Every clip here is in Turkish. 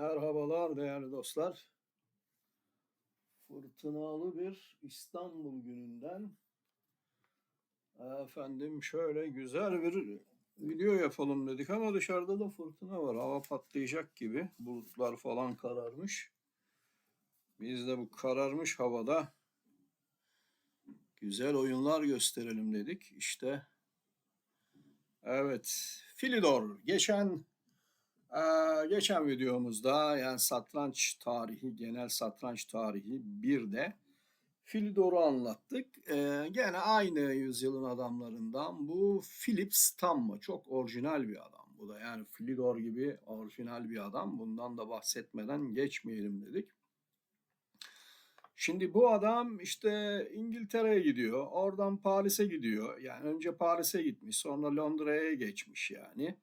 Merhabalar değerli dostlar. Fırtınalı bir İstanbul gününden efendim şöyle güzel bir video yapalım dedik ama dışarıda da fırtına var. Hava patlayacak gibi. Bulutlar falan kararmış. Biz de bu kararmış havada güzel oyunlar gösterelim dedik. İşte evet Filidor geçen ee, geçen videomuzda yani satranç tarihi, genel satranç tarihi bir de Filidor'u anlattık. Ee, gene aynı yüzyılın adamlarından bu Philip Stamma. Çok orijinal bir adam bu da. Yani Filidor gibi orijinal bir adam. Bundan da bahsetmeden geçmeyelim dedik. Şimdi bu adam işte İngiltere'ye gidiyor. Oradan Paris'e gidiyor. Yani önce Paris'e gitmiş. Sonra Londra'ya geçmiş yani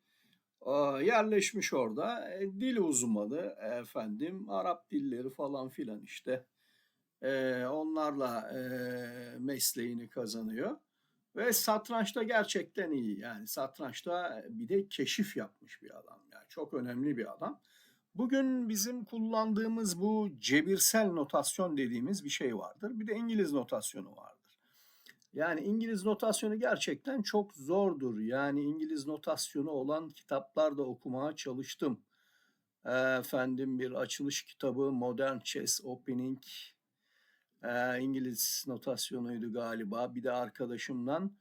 yerleşmiş orada. E, dil uzmanı efendim, Arap dilleri falan filan işte. E, onlarla e, mesleğini kazanıyor. Ve satrançta gerçekten iyi. Yani satrançta bir de keşif yapmış bir adam. Yani çok önemli bir adam. Bugün bizim kullandığımız bu cebirsel notasyon dediğimiz bir şey vardır. Bir de İngiliz notasyonu vardır. Yani İngiliz notasyonu gerçekten çok zordur. Yani İngiliz notasyonu olan kitaplar da okumaya çalıştım. Efendim bir açılış kitabı Modern Chess Opening e, İngiliz notasyonuydu galiba. Bir de arkadaşımdan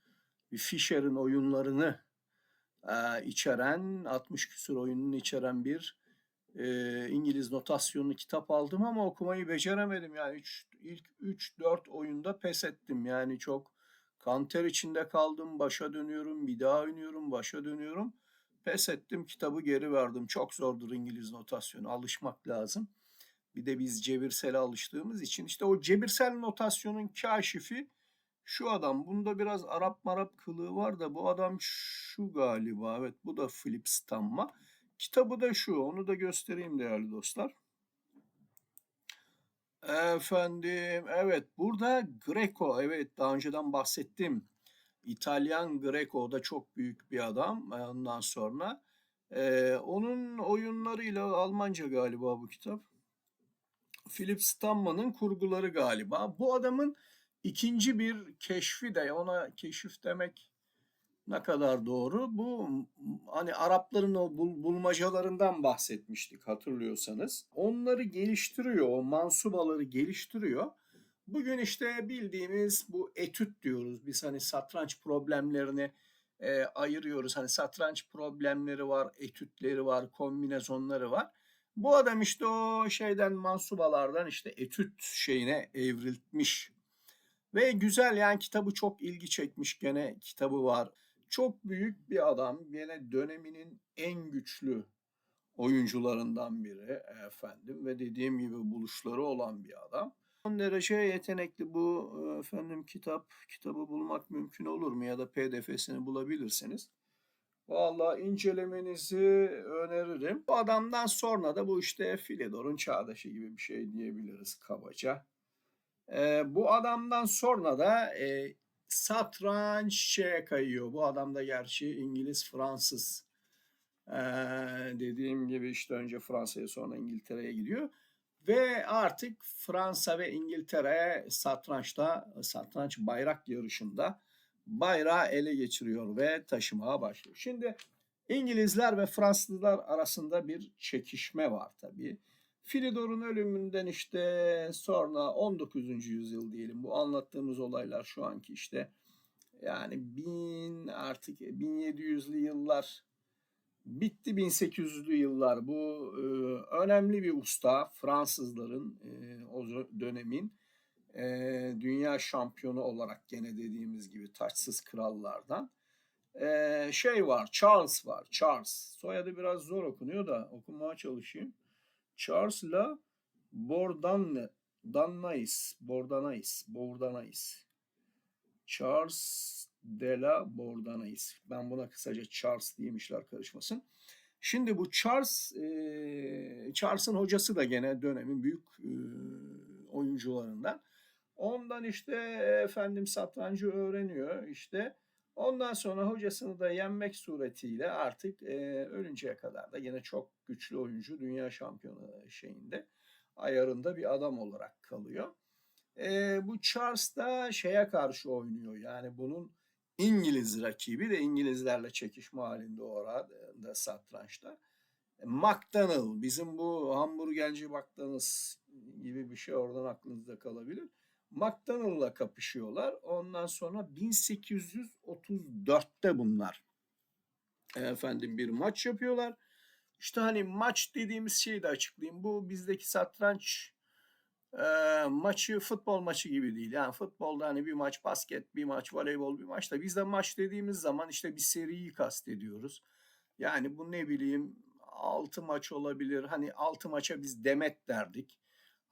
Fischer'in oyunlarını e, içeren 60 küsur oyununu içeren bir e, İngiliz notasyonlu kitap aldım ama okumayı beceremedim. Yani ilk 3-4 oyunda pes ettim. Yani çok Kanter içinde kaldım, başa dönüyorum, bir daha oynuyorum, başa dönüyorum. Pes ettim, kitabı geri verdim. Çok zordur İngiliz notasyonu, alışmak lazım. Bir de biz cebirsele alıştığımız için işte o cebirsel notasyonun kaşifi şu adam. Bunda biraz Arap marap kılığı var da bu adam şu galiba. Evet bu da Philip Stamma. Kitabı da şu. Onu da göstereyim değerli dostlar. Efendim evet burada Greco evet daha önceden bahsettim. İtalyan Greco da çok büyük bir adam ondan sonra. Ee, onun oyunlarıyla Almanca galiba bu kitap. Philip Stamma'nın kurguları galiba. Bu adamın ikinci bir keşfi de ona keşif demek ne kadar doğru? Bu hani Arapların o bul, bulmacalarından bahsetmiştik hatırlıyorsanız. Onları geliştiriyor, o mansubaları geliştiriyor. Bugün işte bildiğimiz bu etüt diyoruz. Biz hani satranç problemlerini e, ayırıyoruz. Hani satranç problemleri var, etütleri var, kombinasyonları var. Bu adam işte o şeyden mansubalardan işte etüt şeyine evrilmiş. Ve güzel yani kitabı çok ilgi çekmiş gene kitabı var. Çok büyük bir adam. Yine döneminin en güçlü oyuncularından biri efendim ve dediğim gibi buluşları olan bir adam. Son derece yetenekli bu efendim kitap kitabı bulmak mümkün olur mu ya da PDF'sini bulabilirsiniz. Vallahi incelemenizi öneririm. Bu adamdan sonra da bu işte Filidor'un çağdaşı gibi bir şey diyebiliriz kabaca. Ee, bu adamdan sonra da e, satranç şeye kayıyor. Bu adam da gerçi İngiliz, Fransız. Ee, dediğim gibi işte önce Fransa'ya sonra İngiltere'ye gidiyor. Ve artık Fransa ve İngiltere satrançta, satranç bayrak yarışında bayrağı ele geçiriyor ve taşımaya başlıyor. Şimdi İngilizler ve Fransızlar arasında bir çekişme var tabii. Filidor'un ölümünden işte sonra 19. yüzyıl diyelim bu anlattığımız olaylar şu anki işte yani bin artık 1700'lü yıllar bitti 1800'lü yıllar bu e, önemli bir usta Fransızların e, o dönemin e, dünya şampiyonu olarak gene dediğimiz gibi taçsız krallardan e, şey var Charles var Charles soyadı biraz zor okunuyor da okumaya çalışayım. Charles'la Bordan Danais, Bordanais, Bordanais. Charles de la Bordanais. Ben buna kısaca Charles diyemişler karışmasın. Şimdi bu Charles, e, Charles'ın hocası da gene dönemin büyük e, oyuncularından. Ondan işte efendim satrancı öğreniyor işte. Ondan sonra hocasını da yenmek suretiyle artık e, ölünceye kadar da yine çok güçlü oyuncu dünya şampiyonu şeyinde ayarında bir adam olarak kalıyor. E, bu Charles da şeye karşı oynuyor yani bunun İngiliz rakibi de İngilizlerle çekişme halinde orada satrançta. McDonald bizim bu hamburgerci McDonald's gibi bir şey oradan aklınızda kalabilir. McDonald'la kapışıyorlar. Ondan sonra 1834'te bunlar efendim bir maç yapıyorlar. İşte hani maç dediğimiz şeyi de açıklayayım. Bu bizdeki satranç e, maçı futbol maçı gibi değil. Yani futbolda hani bir maç basket, bir maç voleybol, bir maç da bizde maç dediğimiz zaman işte bir seriyi kastediyoruz. Yani bu ne bileyim 6 maç olabilir. Hani 6 maça biz demet derdik.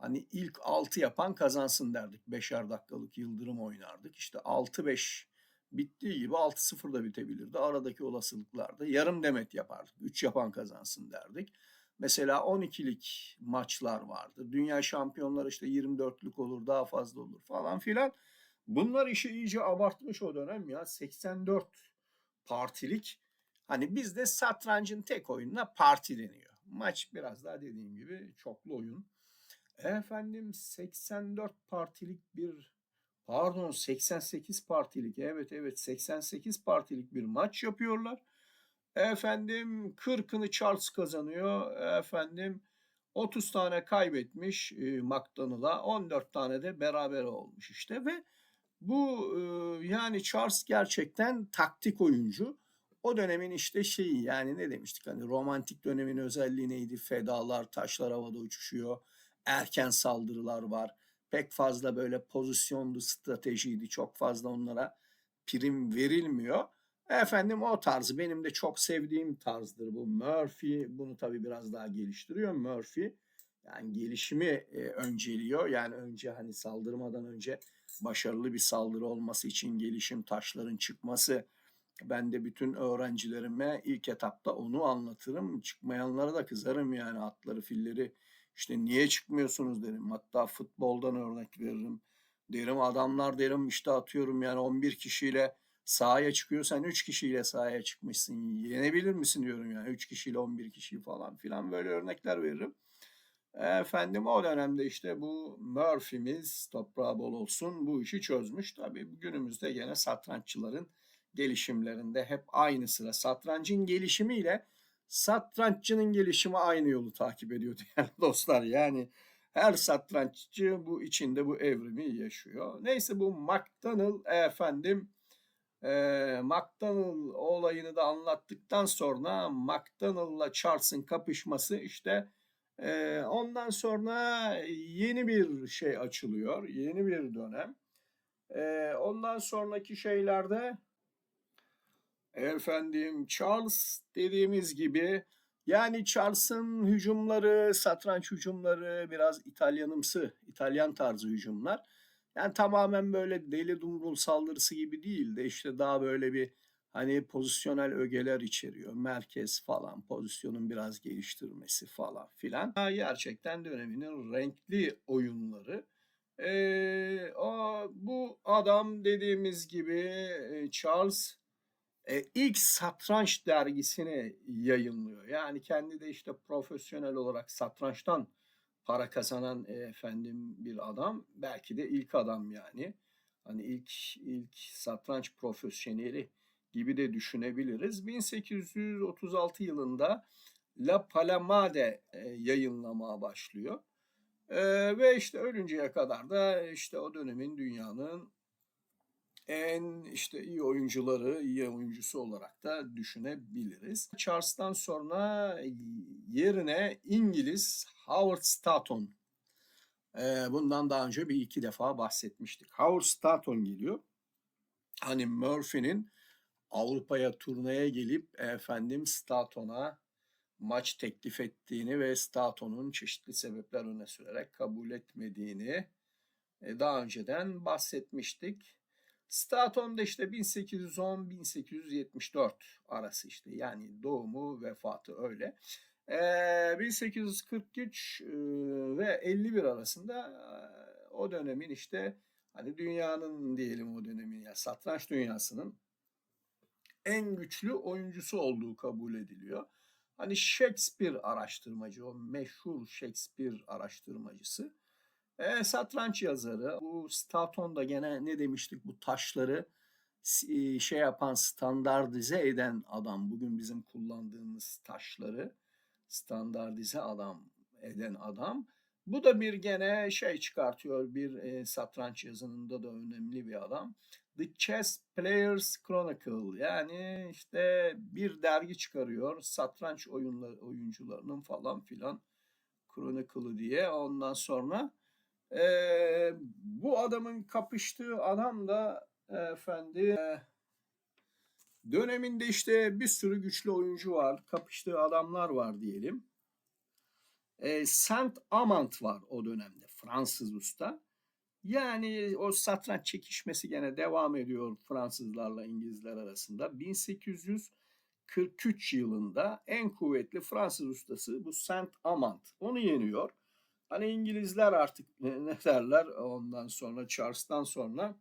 Hani ilk 6 yapan kazansın derdik. Beşer dakikalık yıldırım oynardık. İşte 6-5 bittiği gibi 6-0 da bitebilirdi. Aradaki olasılıklarda yarım demet yapardık. 3 yapan kazansın derdik. Mesela 12'lik maçlar vardı. Dünya şampiyonları işte 24'lük olur, daha fazla olur falan filan. Bunlar işi iyice abartmış o dönem ya. 84 partilik. Hani bizde satrancın tek oyununa parti deniyor. Maç biraz daha dediğim gibi çoklu oyun. Efendim 84 partilik bir pardon 88 partilik evet evet 88 partilik bir maç yapıyorlar. Efendim 40'ını Charles kazanıyor. Efendim 30 tane kaybetmiş e, McDonald'a 14 tane de beraber olmuş işte ve bu e, yani Charles gerçekten taktik oyuncu. O dönemin işte şeyi yani ne demiştik hani romantik dönemin özelliği neydi? Fedalar, taşlar havada uçuşuyor erken saldırılar var. Pek fazla böyle pozisyonlu stratejiydi. Çok fazla onlara prim verilmiyor. Efendim o tarzı benim de çok sevdiğim tarzdır bu. Murphy bunu tabii biraz daha geliştiriyor. Murphy yani gelişimi e, önceliyor. Yani önce hani saldırmadan önce başarılı bir saldırı olması için gelişim taşların çıkması. Ben de bütün öğrencilerime ilk etapta onu anlatırım. Çıkmayanlara da kızarım yani atları filleri işte niye çıkmıyorsunuz derim. Hatta futboldan örnek veririm. Derim adamlar derim işte atıyorum yani 11 kişiyle sahaya çıkıyor. Sen 3 kişiyle sahaya çıkmışsın. Yenebilir misin diyorum yani 3 kişiyle 11 kişi falan filan böyle örnekler veririm. Efendim o dönemde işte bu Murphy'miz toprağı bol olsun bu işi çözmüş. Tabii günümüzde gene satranççıların gelişimlerinde hep aynı sıra. Satrancın gelişimiyle satranççının gelişimi aynı yolu takip ediyor değerli dostlar. Yani her satranççı bu içinde bu evrimi yaşıyor. Neyse bu McDonald efendim e, McDonald olayını da anlattıktan sonra McDonald'la Charles'ın kapışması işte e, ondan sonra yeni bir şey açılıyor. Yeni bir dönem. E, ondan sonraki şeylerde Efendim Charles dediğimiz gibi yani Charles'ın hücumları, satranç hücumları biraz İtalyanımsı, İtalyan tarzı hücumlar. Yani tamamen böyle deli dumrul saldırısı gibi değil de işte daha böyle bir hani pozisyonel ögeler içeriyor. Merkez falan, pozisyonun biraz geliştirmesi falan filan. Gerçekten döneminin renkli oyunları. Ee, o, bu adam dediğimiz gibi Charles e, ilk satranç dergisini yayınlıyor. Yani kendi de işte profesyonel olarak satrançtan para kazanan e, efendim bir adam. Belki de ilk adam yani. Hani ilk ilk satranç profesyoneli gibi de düşünebiliriz. 1836 yılında La Palamade e, yayınlamaya başlıyor. E, ve işte ölünceye kadar da işte o dönemin dünyanın en işte iyi oyuncuları, iyi oyuncusu olarak da düşünebiliriz. Charles'tan sonra yerine İngiliz Howard Staton. Bundan daha önce bir iki defa bahsetmiştik. Howard Staton geliyor. Hani Murphy'nin Avrupa'ya turneye gelip efendim Staton'a maç teklif ettiğini ve Staton'un çeşitli sebepler öne sürerek kabul etmediğini daha önceden bahsetmiştik. Staton da işte 1810-1874 arası işte yani doğumu vefatı öyle. Ee, 1843 ve 51 arasında o dönemin işte hani dünyanın diyelim o dönemin ya satranç dünyasının en güçlü oyuncusu olduğu kabul ediliyor. Hani Shakespeare araştırmacı, o meşhur Shakespeare araştırmacısı. E, satranç yazarı. Bu Staton'da gene ne demiştik bu taşları e, şey yapan standartize eden adam. Bugün bizim kullandığımız taşları standartize adam eden adam. Bu da bir gene şey çıkartıyor bir e, satranç yazınında da önemli bir adam. The Chess Players Chronicle yani işte bir dergi çıkarıyor satranç oyunları oyuncularının falan filan Chronicle'ı diye ondan sonra e, bu adamın kapıştığı adam da efendi e, döneminde işte bir sürü güçlü oyuncu var kapıştığı adamlar var diyelim. E, Saint Amand var o dönemde Fransız usta. Yani o satranç çekişmesi gene devam ediyor Fransızlarla İngilizler arasında. 1843 yılında en kuvvetli Fransız ustası bu Saint Amand. Onu yeniyor. Hani İngilizler artık ne, derler ondan sonra Charles'tan sonra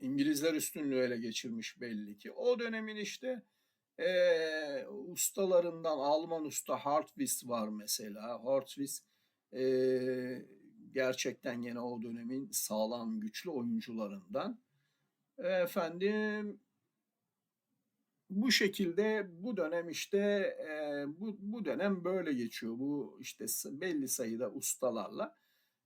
İngilizler üstünlüğü ele geçirmiş belli ki. O dönemin işte e, ustalarından Alman usta Hartwig var mesela. Hartwig e, gerçekten yine o dönemin sağlam güçlü oyuncularından. Efendim bu şekilde bu dönem işte e, bu, bu dönem böyle geçiyor. Bu işte belli sayıda ustalarla.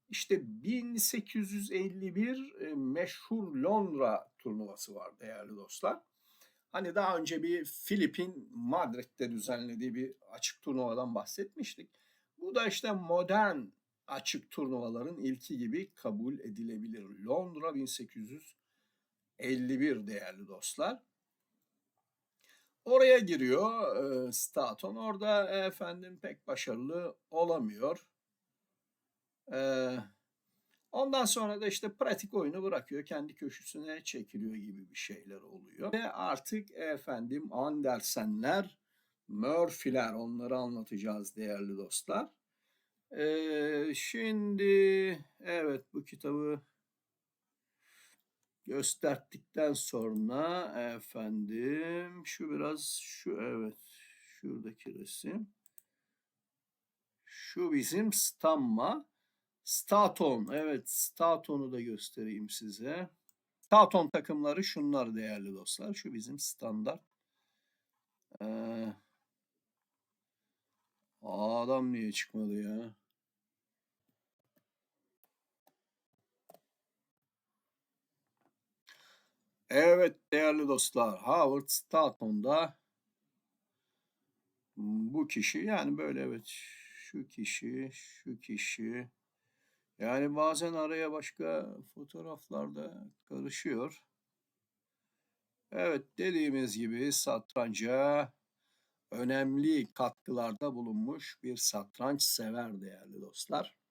İşte 1851 e, meşhur Londra turnuvası var değerli dostlar. Hani daha önce bir Filipin Madrid'de düzenlediği bir açık turnuvadan bahsetmiştik. Bu da işte modern açık turnuvaların ilki gibi kabul edilebilir. Londra 1851 değerli dostlar. Oraya giriyor e, Staton. Orada e, efendim pek başarılı olamıyor. E, ondan sonra da işte pratik oyunu bırakıyor. Kendi köşesine çekiliyor gibi bir şeyler oluyor. Ve artık efendim Andersenler, Murphy'ler onları anlatacağız değerli dostlar. Ee, şimdi evet bu kitabı gösterdikten sonra efendim şu biraz şu evet şuradaki resim. Şu bizim Stamma. Staton evet Staton'u da göstereyim size. Staton takımları şunlar değerli dostlar. Şu bizim standart ee, adam niye çıkmadı ya Evet değerli dostlar Howard Staton'da bu kişi yani böyle evet şu kişi şu kişi yani bazen araya başka fotoğraflarda karışıyor. Evet dediğimiz gibi satranca önemli katkılarda bulunmuş bir satranç sever değerli dostlar.